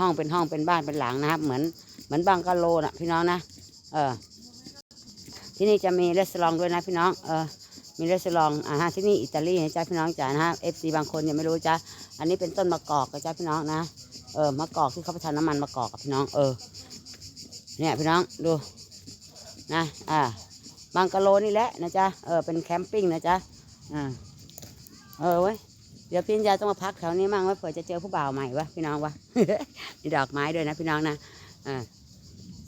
ห้องเป็นห้องเป็นบ้านเป็นหลังนะครับ เหมือนเหมือนบังกะโลนะพี่น้องนะเออที่นี่จะมีรีสอร์ทด้วยนะพี่น้องเออมีรีสอร์ทอาหารที่นี่อิตาลีนะจ๊ะพี่น้องจ๋านะฮะเอฟซีบางคนยังไม่รู้จ้ะอันนี้เป็นต้นมะกอกนะจ๊ะพี่น้องนะเออมะกอกที่เขาไปทำน้ำมันมะกอกกับพี่น้องเออเนี่ยพี่น้องดูนะอ่าบังกะโลนี่แหละนะจ๊ะเออเป็นแคมปิ้งนะจ๊ะอ่าเออเว้ย เดี๋ยวพี่ยาต้องมาพักแถวนี้มั่งไว้เผื่อจะเจอผู้บ่าวใหม่วะพี่น้องวะมีดอกไม้ด้วยนะพี่น้องนะอ่า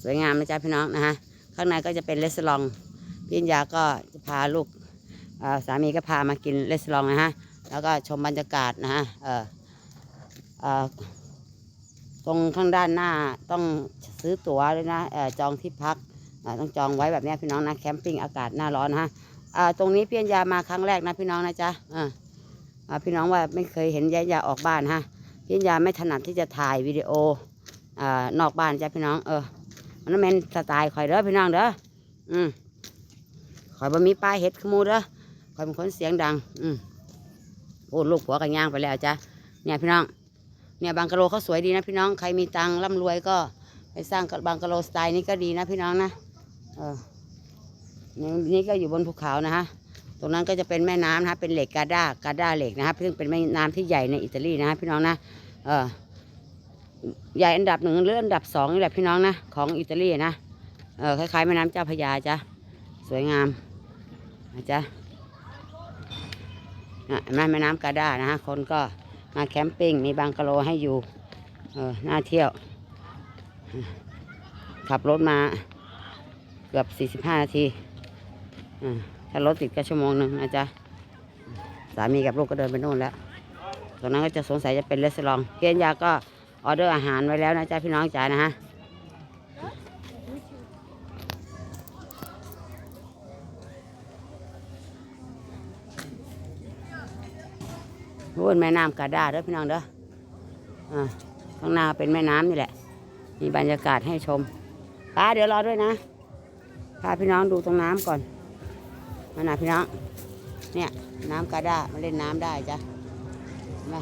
สวยงามนะจ๊ะพี่น้องนะฮะข้างในก็จะเป็นรีสอร์ทพี่ยาก็จะพาลูกสามีก็พามากินรีสอร์ทนะฮะแล้วก็ชมบรรยากาศนะฮะเออเออตรงข้างด้านหน้าต้องซื้อตั๋วเลยนะอจองที่พักต้องจองไว้แบบนี้พี่น้องนะแคมปิ้งอากาศหน้าร้อนนะฮะตรงนี้พี่อัญญามาครั้งแรกนะพี่น้องนะจ๊ะอ พี่น้องว่าไม่เคยเห็นยายาออกบ้านฮะพี่อัญญาไม่ถนัดที่จะถ่ายวิดีโออนอกบ้านจ้ะพี่น้องเออมันนั่นเป็นสไตล์ข่อยเด้อพี่น้องเด้ออืมข่อยบ่มีป้ายเห็ดขโมูเด้อข่อยเป็นคนเสียงดัง อืมโอ้ลูกผัวกันย่างไปแล้วจ้ะเนี่ยพี่น้องเนี่ยบังกะโลเขาสวยดีนะพี่น้องใครมีตังร่ำรวยก็ไปสร้างบังกะโลสไตล์นี้ก็ดีนะพี่น้องนะเออนี่นี่ก็อยู่บนภูเขานะฮะ รงนั้นก็จะเป็นแม่น้ำนะฮะเป็นเหล็กกาดากาดาเหล็กนะครับซึ่งเป็นแม่น้ำที่ใหญ่ในอิตาลีนะฮะพี่น้องนะเออใหญ่อันดับหนึ่งหรืออันดับสองนี่แหละพี่น้องนะของอิตาลีนะเออคล้ายๆแม่น้ำเจ้าพระยาจ้ะสวยงามนะจ๊ะนะเห็นไหมแม่น้ำกาดานะฮะคนก็มาแคมปิ้งมีบังกะโลให้อยู่เออน่าเที่ยว ขับรถมาเกือบ 45 นาทีอ่า ถ้ารถติดก็ชั่วโมงหนึ่งนะจ๊ะสามีกับลูกก็เดินไปโน่นแล้วตรงนั้นก็จะสงสัยจะเป็นรีสอร์ทเกียนยาก็ออเดอร์อาหารไว้แล้วนะจ๊ะพี่น้องจ๋านะฮะรู้นแม่น้ำกาดาเด้อพี่น้องเด้ออ่าข้างหน้าเป็นแม่น้ำนี่แหละ มีบรรยากาศให้ชมป้าเดี๋ยวรอด้วยนะพาพี่น้องดูตรงน้ำก่อน มาหน่ะพี่น้องเนี่ยน้ำกระดามาเล่นน้ำได้จ้ะมา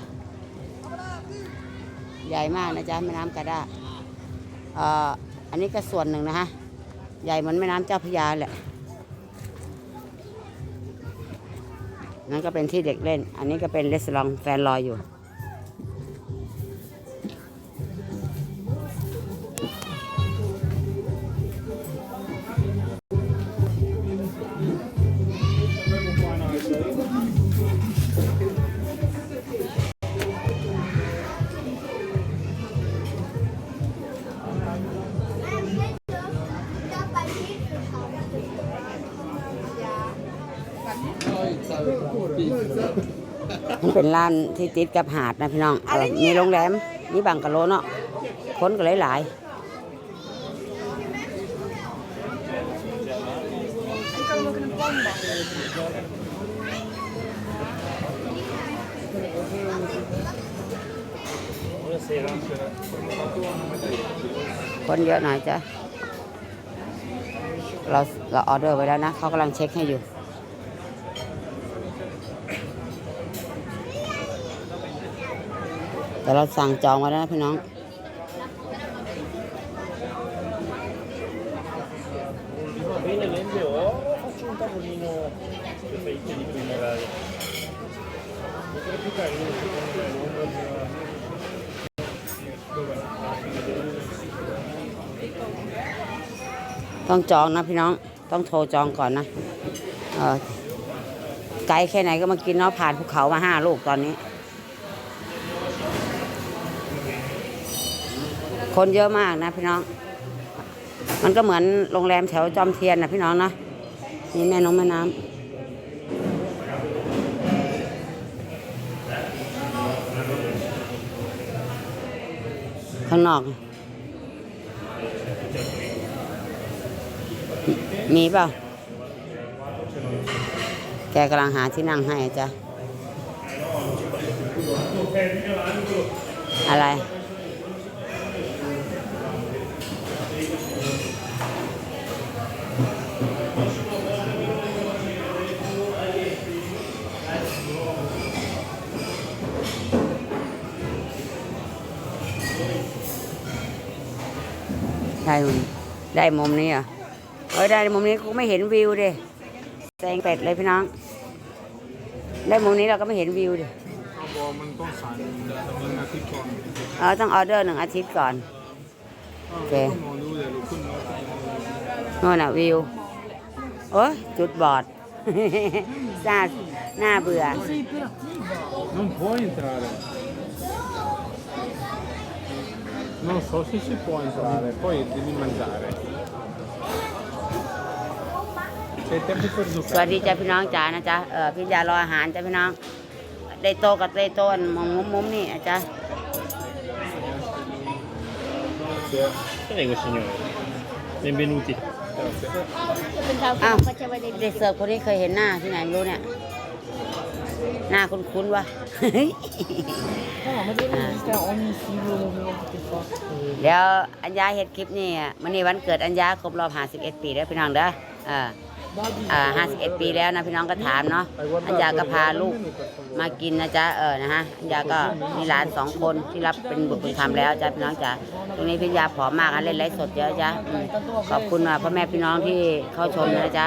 ใหญ่มากนะจ๊ะแม่น้ำกระดาเอ่ออันนี้ก็ส่วนหนึ่งนะฮะใหญ่เหมือนแม่น้ำเจ้าพระยาแหละนั่นก็เป็นที่เด็กเล่น อันนี้ก็เป็นรีสอร์ทแฟนลอยอยู่ เป็นร้านที่ติดกับหาดนะพี่น้องเออมีโรงแรมมีบังกะโลเนาะคนก็หลายๆคนเยอะหน่อยจ้ะเราเราออเดอร์ไว้แล้วนะเขากำลังเช็คให้อยู่ แต่เราสั่งจองไว้แล้วพี่น้องต้องจองนะพี่น้องต้องโทรจองก่อนนะไกลแค่ไหนก็มากินเนาะผ่านภูเขามาห้าลูกตอนนี้ คนเยอะมากนะพี่น้อง มันก็เหมือนโรงแรมแถวจอมเทียนนะพี่น้องนะนี่แม่น้องแม่น้ำข้างนอก มีเปล่า แกกำลังหาที่นั่งให้จ้ะ อะไร ได้มุมได้มุมนี้เหรอะเอ้ยได้มุมนี้กูไม่เห็นวิวดิแซงเป็ดเลยพี่น้อง ได้มุมนี้เราก็ไม่เห็นวิวดิมันต้องสั่งหนึ่งอาทิตย์ก่อนเออต้องออเดอร์หนึ่งอาทิตย์ก่อนโอเคนอนดูเลยลุกขึ้นมาโน่นน่ะวิวโอ้ยจุดบอดซาหน้าเบื่อ Non puoi entrare. Non so se si può entrare, poi devi mangiare. C'è tempo per สวัส giocare. ดีจ้าพี่น้องจ๋านะจ๊ะเออพี่ยารออาหารจ้าพี่น้อง ได้โตะกับได้โตะมุมมุมมุมนี่นะจ๊ะ Prego signore. Benvenuti. อ้าวเด็กเสิร์ฟคนนี้เคยเห็นหน้าที่ไหนไม่รู้เนี่ย หน้าคุ้นๆวะเดี๋ยวอัญญาเฮ็ดคลิปนี่อะมันนี่วันเกิดอัญญาครบรอบ 51 ปีแล้วพี่น้องเด้ออ่าอ่า51 ปีแล้วนะพี่น้องก็ถามเนาะอัญญาก็พาลูกมากินนะจ๊ะเออนะฮะอัญญาก็มีหลานสองคนที่รับเป็นบุตรบุญธรรมแล้วจ้ะพี่น้องจ้ะตรงนี้พี่ยาผอมมากอะเล่นไลฟ์สดเยอะจ้ะขอบคุณพ่อแม่พี่น้องที่เข้าชมนะจ๊ะ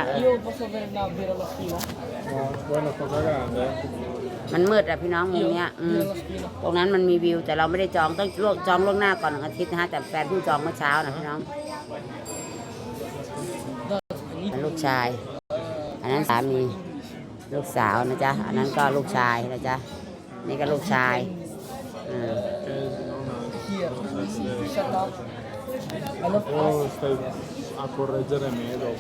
เออ io posso avere una bere alla spina? No, vuoi una cosa grande? มันมืดอะพี่น้องมุมเนี้ยอืม Bere alla spina. ตรงนั้นมันมีวิวแต่เราไม่ได้จองต้องล่วงจองล่วงหน้าก่อนหนึ่งอาทิตย์นะฮะแต่แฟนเพิ่งจองเมื่อเช้านะพี่น้อง Dai, อันลูกชาย อันนั้นสามีลูกสาวนะจ๊ะอันนั้นก็ลูกชายนะจ๊ะนี่ก็ลูกชายอืม Oh, stai a correggere me dopo.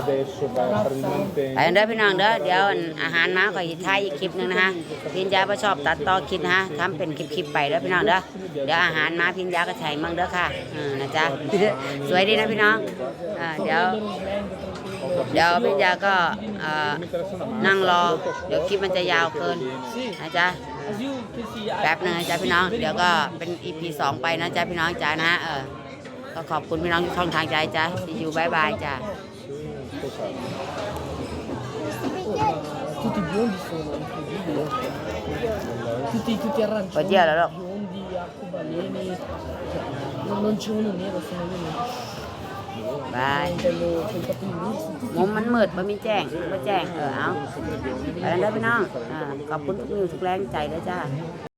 Adesso vai a prendere il tempo. กันเด้อพี่น้องเด้อเดี๋ยวอันอาหารมาขอยิท้ายอีกคลิปหนึ่งนะฮะพินยาประชอบตัดต่อคลิปนะฮะทำเป็นคลิปๆไปเด้อพี่น้องเด้อเดี๋ยวอาหารมาพินยาก็ใช้มั่งเด้อค่ะอืมนะจ๊ะ สวยดีนะพี่น้องอ่าเดี๋ยว เดี๋ยวพี่ยาก็นั่งรอ เดี๋ยวคลิปมันจะยาวเกินนะจ๊ะแป๊บนึงนะจ๊ะพี่น้อง เดี๋ยวก็เป็นอีพีสองไปนะจ๊ะพี่น้องจ๊ะนะเออก็ขอบคุณพี่น้องช่องทางใจจ้ะซีอยู่บายบายจ้ะ tutti biondi sono incredibili tutti, ลย บายมุมมันมืดมันมีแจ้งไม่แจ้งเออเอาไปแล้วเด้อพี่น้องอ่าขอบคุณทุกนิวทุกแรงใจแล้วจ้า